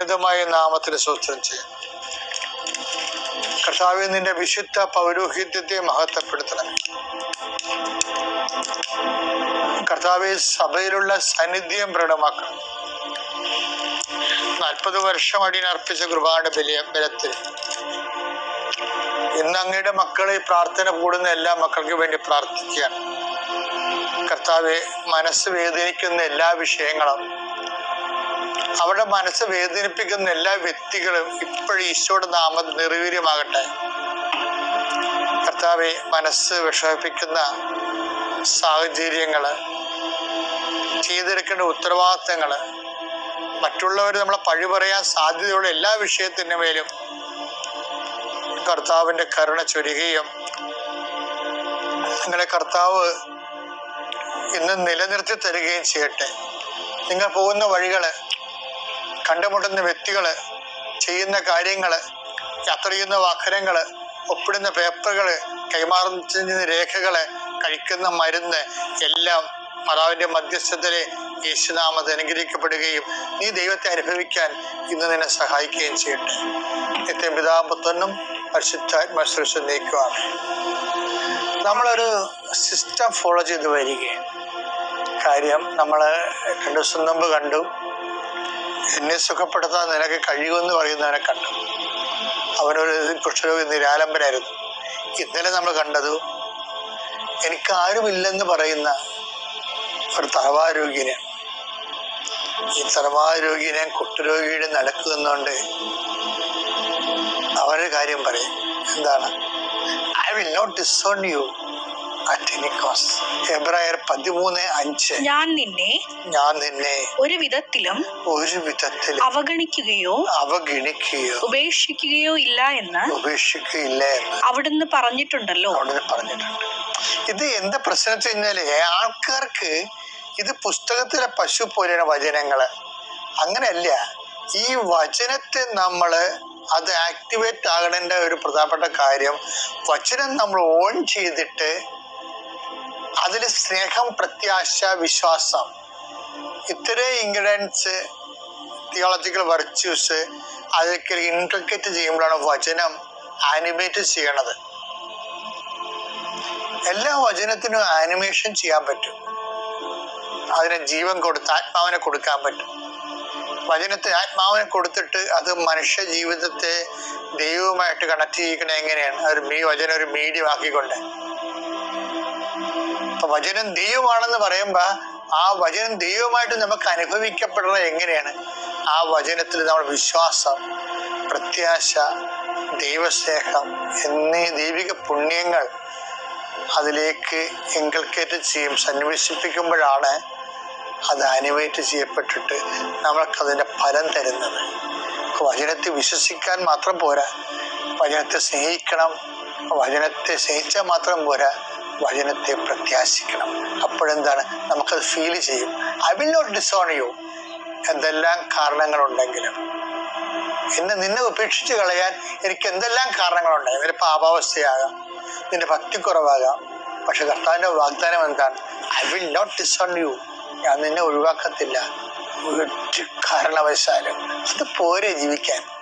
ഉന്നതമായ നാമത്തിന് സ്വസ്ഥം ചെയ്യുന്നു. കർത്താവ് നിന്റെ വിശുദ്ധ പൗരോഹിത്യത്തെ മഹത്വപ്പെടുത്തണം കർത്താവെ സഭയിലുള്ള സാന്നിധ്യം പ്രകടമാക്കണം. നാൽപ്പത് വർഷം അടിയനർപ്പിച്ച കൃപാന്റെ ബലിയ ബലത്തിൽ ഇന്ന് അങ്ങയുടെ മക്കളെ പ്രാർത്ഥന കൂടുന്ന എല്ലാ മക്കൾക്ക് വേണ്ടി പ്രാർത്ഥിക്കുകയാണ്. കർത്താവെ മനസ്സ് വേദനിക്കുന്ന എല്ലാ വിഷയങ്ങളും അവരുടെ മനസ്സ് വേദനിപ്പിക്കുന്ന എല്ലാ വ്യക്തികളും ഇപ്പോഴും ഈശോയുടെ നാമം നിർവീര്യമാകട്ടെ കർത്താവെ മനസ്സ് വിഷമിപ്പിക്കുന്ന സാഹചര്യങ്ങൾ ചെയ്തെടുക്കേണ്ട ഉത്തരവാദിത്തങ്ങൾ മറ്റുള്ളവർ നമ്മളെ പഴി പറയാൻ സാധ്യതയുള്ള എല്ലാ വിഷയത്തിന്റെ മേലും കർത്താവിന്റെ കരുണ ചൊരുകയും നിങ്ങളെ കർത്താവ് ഇന്ന് നിലനിർത്തി തരികയും ചെയ്യട്ടെ. നിങ്ങൾ പോകുന്ന വഴികൾ കണ്ടുമുട്ടുന്ന വ്യക്തികൾ ചെയ്യുന്ന കാര്യങ്ങൾ യാത്ര ചെയ്യുന്ന വാഹനങ്ങൾ ഒപ്പിടുന്ന പേപ്പറുകൾ കൈമാറുന്ന രേഖകൾ കഴിക്കുന്ന മരുന്ന് എല്ലാം മാതാവിന്റെ മധ്യസ്ഥത്തിലെ യേശുനാമത് അനുഗ്രഹിക്കപ്പെടുകയും നീ ദൈവത്തെ അനുഭവിക്കാൻ ഇന്ന് നിന്നെ സഹായിക്കുകയും ചെയ്യട്ടെ. നിത്യം പിതാപുത്രനും പരിശുദ്ധാത്മശ്രേഷം നീക്കുവാണ് നമ്മളൊരു സിസ്റ്റം ഫോളോ ചെയ്ത് വരികയാണ്. കാര്യം നമ്മൾ രണ്ടു ദിവസം മുമ്പ് കണ്ടു. എന്നെ സുഖപ്പെടുത്താൻ നിനക്ക് കഴിയുമെന്ന് പറയുന്നവനെ കണ്ടു. അവനൊരു കുഷ്ഠരോഗി നിരാലംബനായിരുന്നു. ഇന്നലെ നമ്മൾ കണ്ടത് എനിക്ക് ആരുമില്ലെന്ന് പറയുന്ന ഒരു തലവാരോഗ്യനെ ഈ തലവാരോഗ്യനെ കുഷ്ഠരോഗിയുടെ നടക്കുന്നതുകൊണ്ട് അവരുടെ കാര്യം പറയും. എന്താണ്? I will not disown you എബ്രായർ പതിമൂന്ന് അഞ്ച്. ഞാൻ നിന്നെ ഞാൻ നിന്നെ ഒരു വിധത്തിലും ഒരു വിധത്തിലും അവഗണിക്കുകയോ അവഗണിക്കുകയോ ഉപേക്ഷിക്കുകയോ ഇല്ല എന്ന് ഉപേക്ഷിക്കുകയില്ല എന്ന് അവിടുന്ന് പറഞ്ഞിട്ടുണ്ടല്ലോ. അവിടുന്ന് പറഞ്ഞിട്ടുണ്ട്. ഇത് എന്താ പ്രശ്നം വെച്ച് കഴിഞ്ഞാൽ ആൾക്കാർക്ക് ഇത് പുസ്തകത്തിലെ പശു പോലെയാണ് വചനങ്ങൾ. അങ്ങനെയല്ല ഈ വചനത്തെ നമ്മൾ അത് ആക്ടിവേറ്റ് ആകേണ്ട ഒരു പ്രധാനപ്പെട്ട കാര്യം വചനം നമ്മൾ ഓൺ ചെയ്തിട്ട് അതിൽ സ്നേഹം പ്രത്യാശ വിശ്വാസം. ഇത്രയും ഇൻഗ്രീഡിയൻസ് തിയോളജിക്കൽ വെർച്യൂസ് അതൊക്കെ ഇൻട്രിക്കേറ്റ് ചെയ്യുമ്പോഴാണ് വചനം ആനിമേറ്റ് ചെയ്യണത്. എല്ലാ വചനത്തിനും ആനിമേഷൻ ചെയ്യാൻ പറ്റും. അതിന് ജീവൻ കൊടുത്ത് ആത്മാവിനെ കൊടുക്കാൻ പറ്റും. വചനത്തെ ആത്മാവിനെ കൊടുത്തിട്ട് അത് മനുഷ്യ ജീവിതത്തെ ദൈവവുമായിട്ട് കണക്ട് ചെയ്യിക്കണ എങ്ങനെയാണ്? ഒരു മീ വചനം ഒരു മീഡിയം ആക്കിക്കൊണ്ട്. അപ്പൊ വചനം ദൈവമാണെന്ന് പറയുമ്പോ ആ വചനം ദൈവമായിട്ട് നമുക്ക് അനുഭവിക്കപ്പെടുന്നത് എങ്ങനെയാണ്? ആ വചനത്തിൽ നമ്മൾ വിശ്വാസം പ്രത്യാശ ദൈവസ്നേഹം എന്നീ ദൈവിക പുണ്യങ്ങൾ അതിലേക്ക് എങ്കൽക്കേറ്റ് ചെയ്യും സന്വേഷിപ്പിക്കുമ്പോഴാണ് അത് അനിമേറ്റ് ചെയ്യപ്പെട്ടിട്ട് നമ്മൾക്ക് അതിന്റെ ഫലം തരുന്നത്. വചനത്തെ വിശ്വസിക്കാൻ മാത്രം പോരാ വചനത്തെ സ്നേഹിക്കണം വചനത്തെ സ്നേഹിച്ചാൽ മാത്രം പോരാ വചനത്തെ പ്രത്യാശിക്കണം. അപ്പോഴെന്താണ്? നമുക്കത് ഫീൽ ചെയ്യും. I will not disown you എന്തെല്ലാം കാരണങ്ങളുണ്ടെങ്കിലും. എന്നെ നിന്നെ ഉപേക്ഷിച്ച് കളയാൻ എനിക്ക് എന്തെല്ലാം കാരണങ്ങളുണ്ട് നിന്റെ പാപാവസ്ഥയാകാം. നിന്റെ ഭക്തിക്കുറവാകാം പക്ഷെ കർത്താവിന്റെ വാഗ്ദാനം എന്താണ്? I will not disown you ഞാൻ നിന്നെ ഒഴിവാക്കത്തില്ല. ഒരു കാരണവശാലും. അത് പോരെ ജീവിക്കാൻ.